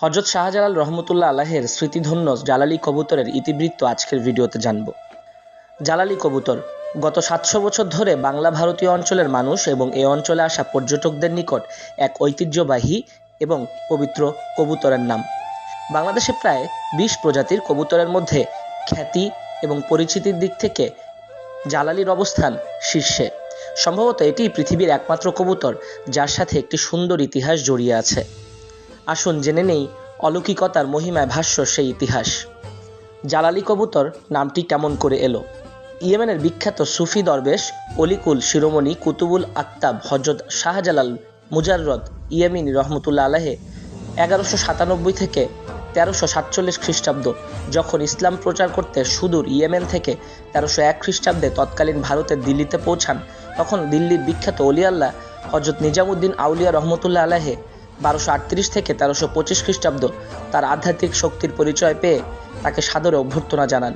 হজরত শাহজালাল রহমতুল্লাহ আলাহের স্মৃতিধন্য জালালি কবুতরের ইতিবৃত্ত আজকের ভিডিওতে জানব। জালালি কবুতর, গত সাতশো বছর ধরে বাংলা ভারতীয় অঞ্চলের মানুষ এবং এ অঞ্চলে আসা পর্যটকদের নিকট এক ঐতিহ্যবাহী এবং পবিত্র কবুতরের নাম। বাংলাদেশে প্রায় বিশ প্রজাতির কবুতরের মধ্যে খ্যাতি এবং পরিচিতির দিক থেকে জালালির অবস্থান শীর্ষে। সম্ভবত এটি পৃথিবীর একমাত্র কবুতর, যার সাথে একটি সুন্দর ইতিহাস জড়িয়ে আছে। আসুন জেনে নেই অলৌকিকতার মহিমায় ভাষ্য সেই ইতিহাস। জালালি কবুতর নামটি কেমন করে এলো? ইয়েমেনের বিখ্যাত সুফি দরবেশ অলিকুল শিরোমণি কুতুবুল আক্তাব হজরত শাহজালাল মুজাররদ ইয়েমিনী রহমতুল্লা আলাহে এগারোশো সাতানব্বই থেকে তেরোশো সাতচল্লিশ খ্রিস্টাব্দ যখন ইসলাম প্রচার করতে সুদূর ইয়েমেন থেকে তেরোশো এক খ্রিস্টাব্দে তৎকালীন ভারতের দিল্লিতে পৌঁছান, তখন দিল্লির বিখ্যাত অলিয়াল্লাহ হজরত নিজামুদ্দিন আউলিয়া রহমতুল্লাহ আলাহে বারোশো আটত্রিশ থেকে তেরোশো পঁচিশ খ্রিস্টাব্দ তার আধ্যাত্মিক শক্তির পরিচয় পেয়ে তাকে সাদরে অভ্যর্থনা জানান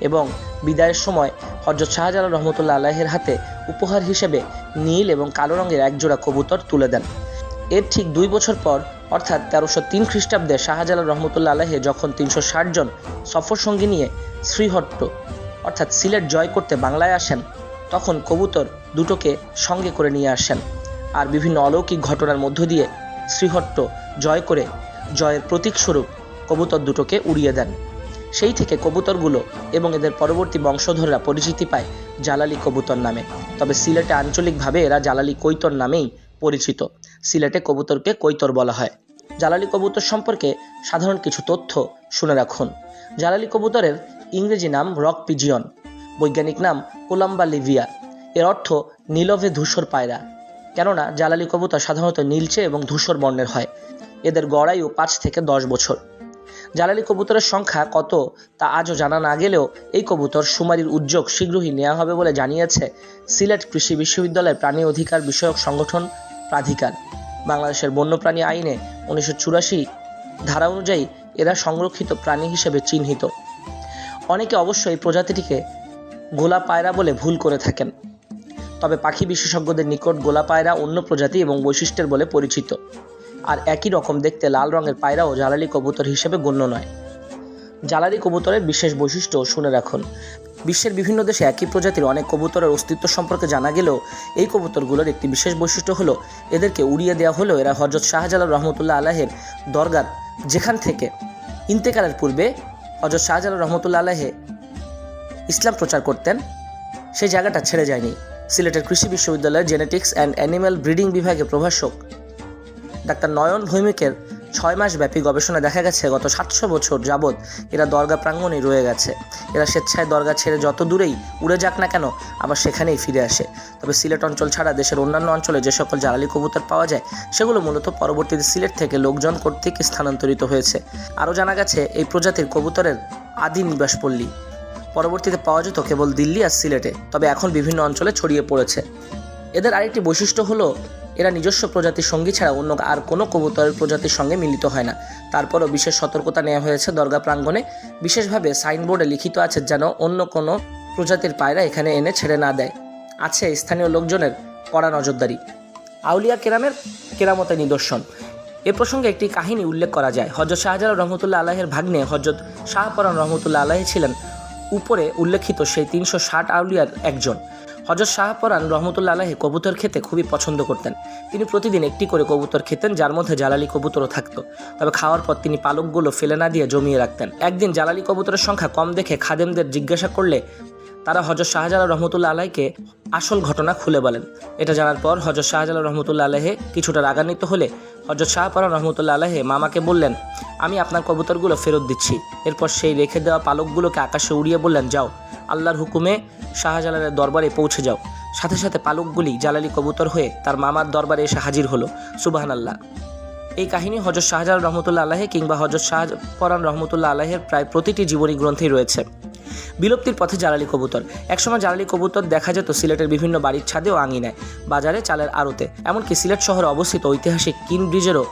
এবং বিদায়ের সময় হজরত শাহজালাল রহমতুল্লাহ আলাহের হাতে উপহার হিসেবে নীল এবং কালো রঙের একজোড়া কবুতর তুলে দেন। এর ঠিক দুই বছর পর, অর্থাৎ তেরোশো তিন খ্রিস্টাব্দে শাহজালাল রহমতুল্লাহ আলাহে যখন তিনশো ষাট জন সফর সঙ্গী নিয়ে শ্রীহট্ট, অর্থাৎ সিলেট জয় করতে বাংলায় আসেন, তখন কবুতর দুটোকে সঙ্গে করে নিয়ে আসেন। আর বিভিন্ন অলৌকিক ঘটনার মধ্য দিয়ে শ্রীহট্ট জয় করে জয়ের প্রতীকস্বরূপ কবুতর দুটোকে উড়িয়ে দেন। সেই থেকে কবুতরগুলো এবং এদের পরবর্তী বংশধররা পরিচিতি পায় জালালি কবুতর নামে। তবে সিলেটে আঞ্চলিকভাবে এরা জালালি কৈতর নামেই পরিচিত। সিলেটে কবুতরকে কৈতর বলা হয়। জালালি কবুতর সম্পর্কে সাধারণ কিছু তথ্য শুনে রাখুন। জালালি কবুতরের ইংরেজি নাম রক পিজিয়ন, বৈজ্ঞানিক নাম কোলাম্বা লিভিয়া এর অর্থ নীলভে ধূসর পায়রা। কেননা জালালি কবুতর সাধারণত নীলচে এবং ধূসর বর্ণের হয়। এদের গড়ায়ু পাঁচ থেকে দশ বছর। জালালি কবুতরের সংখ্যা কত তা আজও জানা না গেলেও এই কবুতর সুমারির উদ্যোগ শীঘ্রই নেওয়া হবে বলে জানিয়েছে সিলেট কৃষি বিশ্ববিদ্যালয়ের প্রাণী অধিকার বিষয়ক সংগঠন প্রাধিকার। বাংলাদেশের বন্যপ্রাণী আইনে উনিশশো চুরাশি ধারা অনুযায়ী এরা সংরক্ষিত প্রাণী হিসেবে চিহ্নিত। অনেকে অবশ্য এই প্রজাতিটিকে গোলা পায়রা বলে ভুল করে থাকেন। তবে পাখি বিশেষজ্ঞদের নিকট গোলা পায়রা অন্য প্রজাতি এবং বৈশিষ্ট্যের বলে পরিচিত। আর একই রকম দেখতে লাল রঙের পায়রাও জ্বালালি কবুতর হিসেবে গণ্য নয়। জ্বালালি কবুতরের বিশেষ বৈশিষ্ট্য শুনে রাখুন। বিশ্বের বিভিন্ন দেশে একই প্রজাতির অনেক কবুতরের অস্তিত্ব সম্পর্কে জানা গেলেও এই কবুতরগুলোর একটি বিশেষ বৈশিষ্ট্য হলো, এদেরকে উড়িয়ে দেওয়া হলেও এরা হজরত শাহজালাল রহমতুল্লাহ আলাহের দরগার যেখান থেকে ইন্তেকালের পূর্বে হজরত শাহজালাল রহমতুল্লাহ আলাহে ইসলাম প্রচার করতেন। সেই জায়গাটা ছেড়ে যায়নি। সিলেটের কৃষি বিশ্ববিদ্যালয়ের জেনেটিক্স অ্যান্ড অ্যানিম্যাল ব্রিডিং বিভাগের প্রভাষক। ডাক্তার নয়ন ভৌমিকের ছয় মাস ব্যাপী গবেষণা দেখা গেছে, গত সাতশো বছর যাবৎ এরা দরগা প্রাঙ্গণেই রয়ে গেছে। এরা স্বেচ্ছায় দরগা ছেড়ে যত দূরেই উড়ে যাক না কেন, আবার সেখানেই ফিরে আসে। তবে সিলেট অঞ্চল ছাড়া দেশের অন্যান্য অঞ্চলে যে সকল জ্বালালি কবুতর পাওয়া যায়, সেগুলো মূলত পরবর্তীতে সিলেট থেকে লোকজন কর্তৃক স্থানান্তরিত হয়েছে। আরও জানা গেছে, এই প্রজাতির কবুতরের আদি নিবাসপল্লী পরবর্তীতে পাওয়া যেত কেবল দিল্লি আর সিলেটে, তবে এখন বিভিন্ন অঞ্চলে ছড়িয়ে পড়েছে। এদের আরেকটি বৈশিষ্ট্য হলো, এরা নিজস্ব প্রজাতির সঙ্গী ছাড়া অন্য আর কোনো কবুতরের প্রজাতির সঙ্গে মিলিত হয় না। তারপরও বিশেষ সতর্কতা নেওয়া হয়েছে দরগা প্রাঙ্গণে। বিশেষভাবে সাইনবোর্ডে লিখিত আছে যেন অন্য কোনো প্রজাতির পায়রা এখানে এনে ছেড়ে না দেয়। আছে স্থানীয় লোকজনের কড়া নজরদারি। আউলিয়া কেরামের কেরামতের নিদর্শন। এ প্রসঙ্গে একটি কাহিনী উল্লেখ করা যায়। হজরত শাহজালাল রহমতুল্লাহ আলাহের ভাগ্নে হজরত শাহপরান রহমতুল্লাহ আলাহি ছিলেন উপরে উল্লেখিত সেই তিনশো ষাট আউলিয়ার একজন। হজরত শাহপরান রহমতুল্লা আলাহে কবুতর খেতে খুবই পছন্দ করতেন। তিনি প্রতিদিন একটি করে কবুতর খেতেন, যার মধ্যে জালালি কবুতরও থাকত। তবে খাওয়ার পর তিনি পালকগুলো ফেলে না দিয়ে জমিয়ে রাখতেন। একদিন জালালি কবুতরের সংখ্যা কম দেখে খাদেমদের জিজ্ঞাসা করলে তারা হজরত শাহজালাল রহমতুল্লা আলাইকে আসল ঘটনা খুলে বলেন। এটা জানার পর হজরত শাহজালাল রহমতুল্লা আলাহে কিছুটা রাগান্বিত হলে হজরত শাহপরান রহমতুল্লা আলাহে মামাকে বললেন, আমি আপনার কবুতরগুলো ফেরত দিচ্ছি। এরপর সেই রেখে দেওয়া পালকগুলোকে আকাশে উড়িয়ে বললেন, যাও, আল্লাহর হুকুমে শাহজালালের দরবারে পৌঁছে যাও। সাথে সাথে পালকগুলি জালালি কবুতর হয়ে তার মামার দরবারে এসে হাজির হলো। সুবাহান আল্লাহ এই কাহিনী হজরত শাহজালাল রহমতুল্লা আলাহে কিংবা হজরত শাহপরান রহমতুল্লা আলাহের প্রায় প্রতিটি জীবনী গ্রন্থেই রয়েছে। বিলুপ্তির পথে জালালি কবুতর। একসময় জালালি কবুতর দেখা যেত সিলেটের বিভিন্ন বাড়ির ছাদে ও আঙিনায়, বাজারে চালের আড়তে। এমনকি সিলেট শহরে অবস্থিত ঐতিহাসিক কিন ব্রিজেরও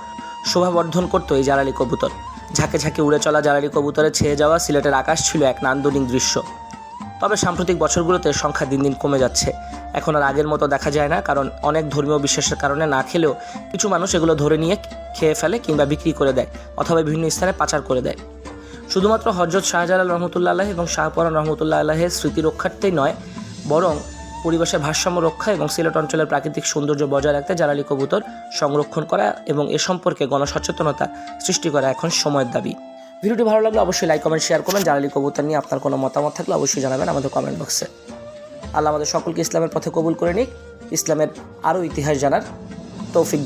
শোভাবর্ধন করত এই জালালি কবুতর। ঝাঁকে ঝাঁকে উড়ে চলা জালালি কবুতরে ছেয়ে যাওয়া সিলেটের আকাশ ছিল এক নান্দনিক দৃশ্য। তবে সাম্প্রতিক বছরগুলোতে সংখ্যা দিন দিন কমে যাচ্ছে। এখন আর আগের মতো দেখা যায় না, কারণ অনেক ধর্মীয় বিশ্বাসের কারণে না খেলেও কিছু মানুষ এগুলো ধরে নিয়ে খেয়ে ফেলে কিংবা বিক্রি করে দেয় অথবা বিভিন্ন স্থানে পাচার করে দেয়। শুধুমাত্র হজরত শাহজালাল রহমতুল্লা আলাহ এবং শাহপরান রহমতুল্লাহ আলাহের স্মৃতি রক্ষার্থেই নয়, বরং পরিবেশের ভারসাম্য রক্ষা এবং সিলেট অঞ্চলের প্রাকৃতিক সৌন্দর্য বজায় রাখতে জ্বালালি কবুতর সংরক্ষণ করা এবং এ সম্পর্কে গণসচেতনতা সৃষ্টি করা এখন সময়ের দাবি। ভিডিওটি ভালো লাগলে অবশ্যই লাইক কমেন্ট শেয়ার করবেন। জ্বালালি কবুতর নিয়ে আপনার কোনো মতামত থাকলে অবশ্যই জানাবেন আমাদের কমেন্ট বক্সে আল্লাহ আমাদের সকলকে ইসলামের পথে কবুল করে নিক ইসলামের আরও ইতিহাস জানার তৌফিক